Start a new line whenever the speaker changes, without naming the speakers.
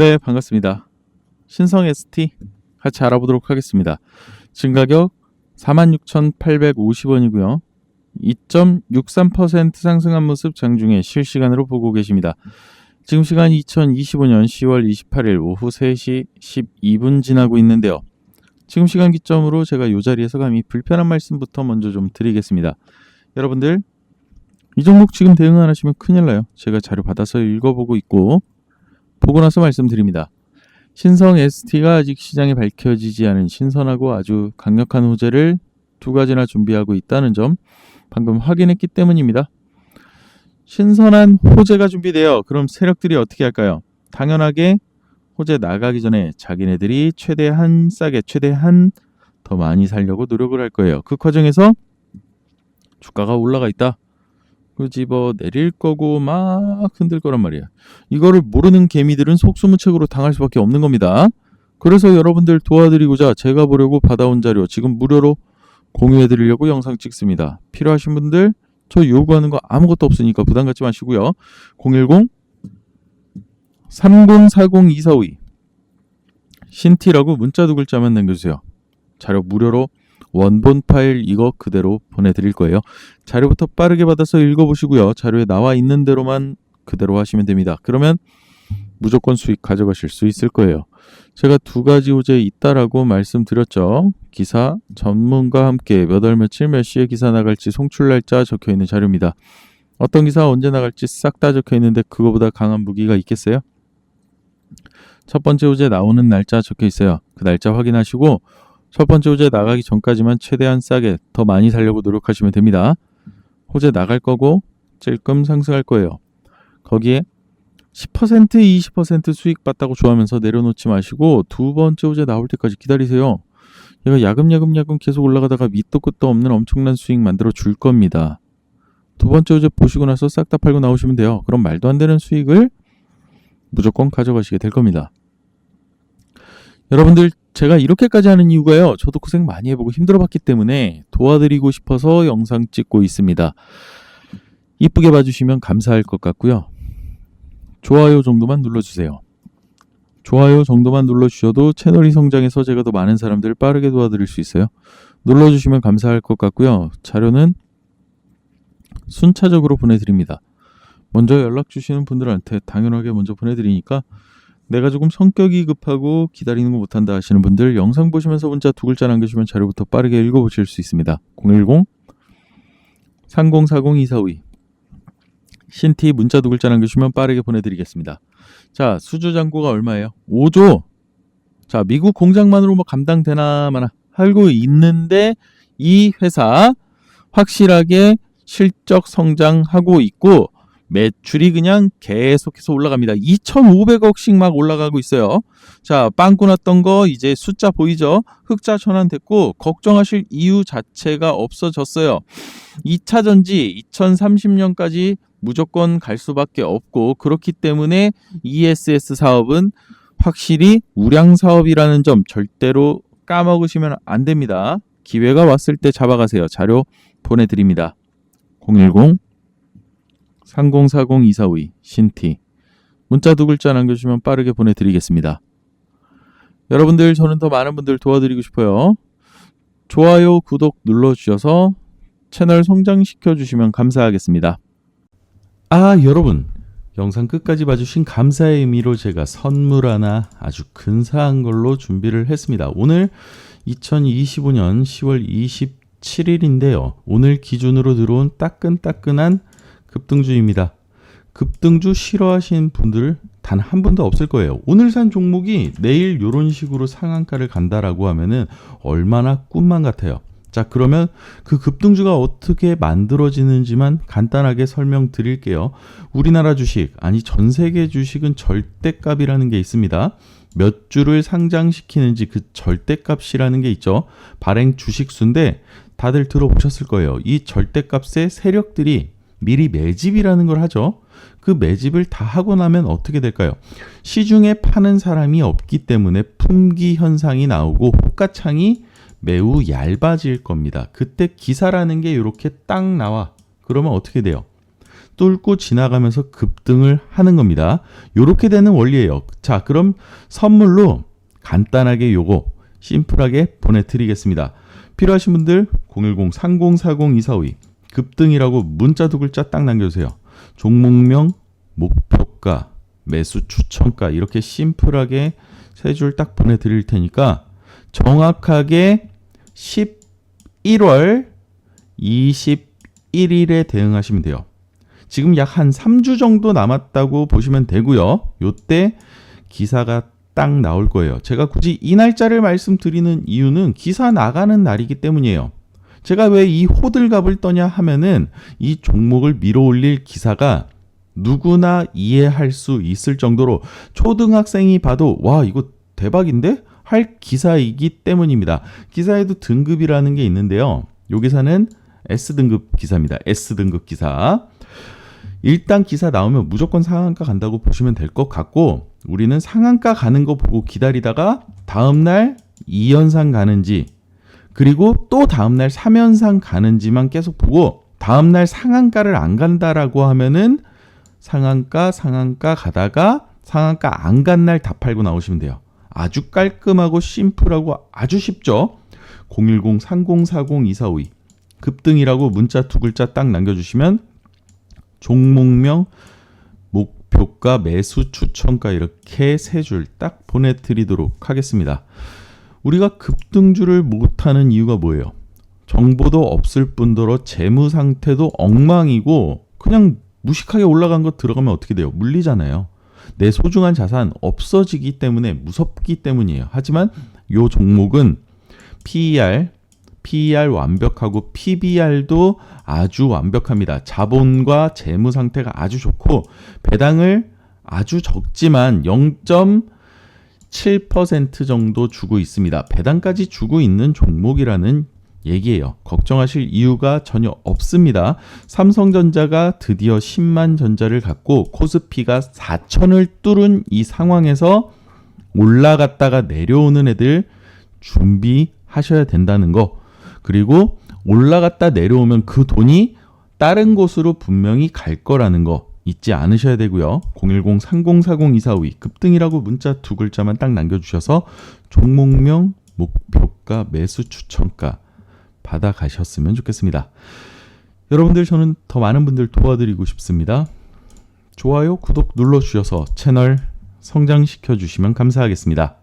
네, 반갑습니다. 신성 ST 같이 알아보도록 하겠습니다. 증가격 46,850원이고요. 2.63% 상승한 모습 장중에 실시간으로 보고 계십니다. 지금 시간 2025년 10월 28일 오후 3시 12분 지나고 있는데요. 지금 시간 기점으로 제가 이 자리에서 감히 불편한 말씀부터 먼저 좀 드리겠습니다. 여러분들 이 종목 지금 대응 안 하시면 큰일 나요. 제가 자료 받아서 읽어보고 있고 보고 나서 말씀드립니다. 신성 ST가 아직 시장에 밝혀지지 않은 신선하고 아주 강력한 호재를 두 가지나 준비하고 있다는 점 방금 확인했기 때문입니다. 신선한 호재가 준비되어 그럼 세력들이 어떻게 할까요? 당연하게 호재 나가기 전에 자기네들이 최대한 싸게 최대한 더 많이 살려고 노력을 할 거예요. 그 과정에서 주가가 올라가 있다. 뭐 내릴 거고 막 흔들 거란 말이야. 이거를 모르는 개미들은 속수무책으로 당할 수밖에 없는 겁니다. 그래서 여러분들 도와드리고자 제가 보려고 받아온 자료 지금 무료로 공유해 드리려고 영상 찍습니다. 필요하신 분들 저 요구하는 거 아무것도 없으니까 부담 갖지 마시고요. 010 3040 2452 신티라고 문자 두 글자만 남겨주세요. 자료 무료로 원본 파일 이거 그대로 보내드릴 거예요. 자료부터 빠르게 받아서 읽어보시고요. 자료에 나와 있는 대로만 그대로 하시면 됩니다. 그러면 무조건 수익 가져가실 수 있을 거예요. 제가 두 가지 호재 있다라고 말씀드렸죠. 기사 전문가 함께 몇 월 며칠 몇 시에 기사 나갈지 송출 날짜 적혀 있는 자료입니다. 어떤 기사 언제 나갈지 싹 다 적혀 있는데 그거보다 강한 무기가 있겠어요? 첫 번째 호재 나오는 날짜 적혀 있어요. 그 날짜 확인하시고 첫 번째 호재 나가기 전까지만 최대한 싸게 더 많이 살려고 노력하시면 됩니다. 호재 나갈 거고 찔끔 상승할 거예요. 거기에 10% 20% 수익 봤다고 좋아하면서 내려놓지 마시고 두 번째 호재 나올 때까지 기다리세요. 얘가 야금야금야금 계속 올라가다가 밑도 끝도 없는 엄청난 수익 만들어 줄 겁니다. 두 번째 호재 보시고 나서 싹 다 팔고 나오시면 돼요. 그럼 말도 안 되는 수익을 무조건 가져가시게 될 겁니다. 여러분들 제가 이렇게까지 하는 이유가요. 저도 고생 많이 해보고 힘들어봤기 때문에 도와드리고 싶어서 영상 찍고 있습니다. 이쁘게 봐주시면 감사할 것 같고요. 좋아요 정도만 눌러주세요. 좋아요 정도만 눌러주셔도 채널이 성장해서 제가 더 많은 사람들을 빠르게 도와드릴 수 있어요. 눌러주시면 감사할 것 같고요. 자료는 순차적으로 보내드립니다. 먼저 연락 주시는 분들한테 당연하게 먼저 보내드리니까 내가 조금 성격이 급하고 기다리는 거 못한다 하시는 분들 영상 보시면서 문자 두 글자 남겨주시면 자료부터 빠르게 읽어보실 수 있습니다. 010 3040 2452 신티 문자 두 글자 남겨주시면 빠르게 보내드리겠습니다. 자 수주 잔고가 얼마예요? 5조. 자 미국 공장만으로 뭐 감당되나 마나 알고 있는데 이 회사 확실하게 실적 성장하고 있고 매출이 그냥 계속해서 올라갑니다. 2,500억씩 막 올라가고 있어요. 자, 빵꾸 났던 거 이제 숫자 보이죠? 흑자 전환됐고 걱정하실 이유 자체가 없어졌어요. 2차 전지 2030년까지 무조건 갈 수밖에 없고 그렇기 때문에 ESS 사업은 확실히 우량 사업이라는 점 절대로 까먹으시면 안 됩니다. 기회가 왔을 때 잡아가세요. 자료 보내드립니다. 010 3040-2452 신티 문자 두 글자 남겨주시면 빠르게 보내드리겠습니다. 여러분들 저는 더 많은 분들 도와드리고 싶어요. 좋아요, 구독 눌러주셔서 채널 성장시켜 주시면 감사하겠습니다. 아 여러분 영상 끝까지 봐주신 감사의 의미로 제가 선물 하나 아주 근사한 걸로 준비를 했습니다. 오늘 2025년 10월 27일인데요. 오늘 기준으로 들어온 따끈따끈한 급등주입니다. 급등주 싫어하시는 분들 단 한 분도 없을 거예요. 오늘 산 종목이 내일 이런 식으로 상한가를 간다라고 하면은 얼마나 꿈만 같아요. 자, 그러면 그 급등주가 어떻게 만들어지는지만 간단하게 설명드릴게요. 우리나라 주식, 아니 전 세계 주식은 절대값이라는 게 있습니다. 몇 주를 상장시키는지 그 절대값이라는 게 있죠. 발행 주식수인데 다들 들어보셨을 거예요. 이 절대값의 세력들이 미리 매집이라는 걸 하죠. 그 매집을 다 하고 나면 어떻게 될까요? 시중에 파는 사람이 없기 때문에 품귀 현상이 나오고 호가창이 매우 얇아질 겁니다. 그때 기사라는 게 이렇게 딱 나와. 그러면 어떻게 돼요? 뚫고 지나가면서 급등을 하는 겁니다. 요렇게 되는 원리예요. 자, 그럼 선물로 간단하게 요거 심플하게 보내드리겠습니다. 필요하신 분들 010-3040-2452 급등이라고 문자 두 글자 딱 남겨주세요. 종목명, 목표가, 매수 추천가 이렇게 심플하게 세 줄 딱 보내드릴 테니까 정확하게 11월 21일에 대응하시면 돼요. 지금 약 한 3주 정도 남았다고 보시면 되고요. 요때 기사가 딱 나올 거예요. 제가 굳이 이 날짜를 말씀드리는 이유는 기사 나가는 날이기 때문이에요. 제가 왜 이 호들갑을 떠냐 하면은 이 종목을 밀어 올릴 기사가 누구나 이해할 수 있을 정도로 초등학생이 봐도 와 이거 대박인데 할 기사이기 때문입니다. 기사에도 등급이라는 게 있는데요. 요 기사는 S등급 기사입니다. S등급 기사. 일단 기사 나오면 무조건 상한가 간다고 보시면 될 것 같고 우리는 상한가 가는 거 보고 기다리다가 다음날 2연상 가는지 그리고 또 다음날 3연상 가는지만 계속 보고 다음날 상한가를 안 간다라고 하면은 상한가 상한가 가다가 상한가 안 간 날 다 팔고 나오시면 돼요. 아주 깔끔하고 심플하고 아주 쉽죠. 010-3040-2452 급등이라고 문자 두 글자 딱 남겨주시면 종목명, 목표가, 매수 추천가 이렇게 세 줄 딱 보내드리도록 하겠습니다. 우리가 급등주를 못하는 이유가 뭐예요? 정보도 없을 뿐더러 재무 상태도 엉망이고 그냥 무식하게 올라간 거 들어가면 어떻게 돼요? 물리잖아요. 내 소중한 자산 없어지기 때문에 무섭기 때문이에요. 하지만 요 종목은 PER, PER 완벽하고 PBR도 아주 완벽합니다. 자본과 재무 상태가 아주 좋고 배당을 아주 적지만 0.7% 정도 주고 있습니다. 배당까지 주고 있는 종목이라는 얘기예요. 걱정하실 이유가 전혀 없습니다. 삼성전자가 드디어 10만 전자를 갖고 코스피가 4천을 뚫은 이 상황에서 올라갔다가 내려오는 애들 준비하셔야 된다는 거. 그리고 올라갔다 내려오면 그 돈이 다른 곳으로 분명히 갈 거라는 거 잊지 않으셔야 되고요. 010-3040-2452 급등이라고 문자 두 글자만 딱 남겨주셔서 종목명, 목표가, 매수 추천가 받아가셨으면 좋겠습니다. 여러분들 저는 더 많은 분들 도와드리고 싶습니다. 좋아요, 구독 눌러주셔서 채널 성장시켜 주시면 감사하겠습니다.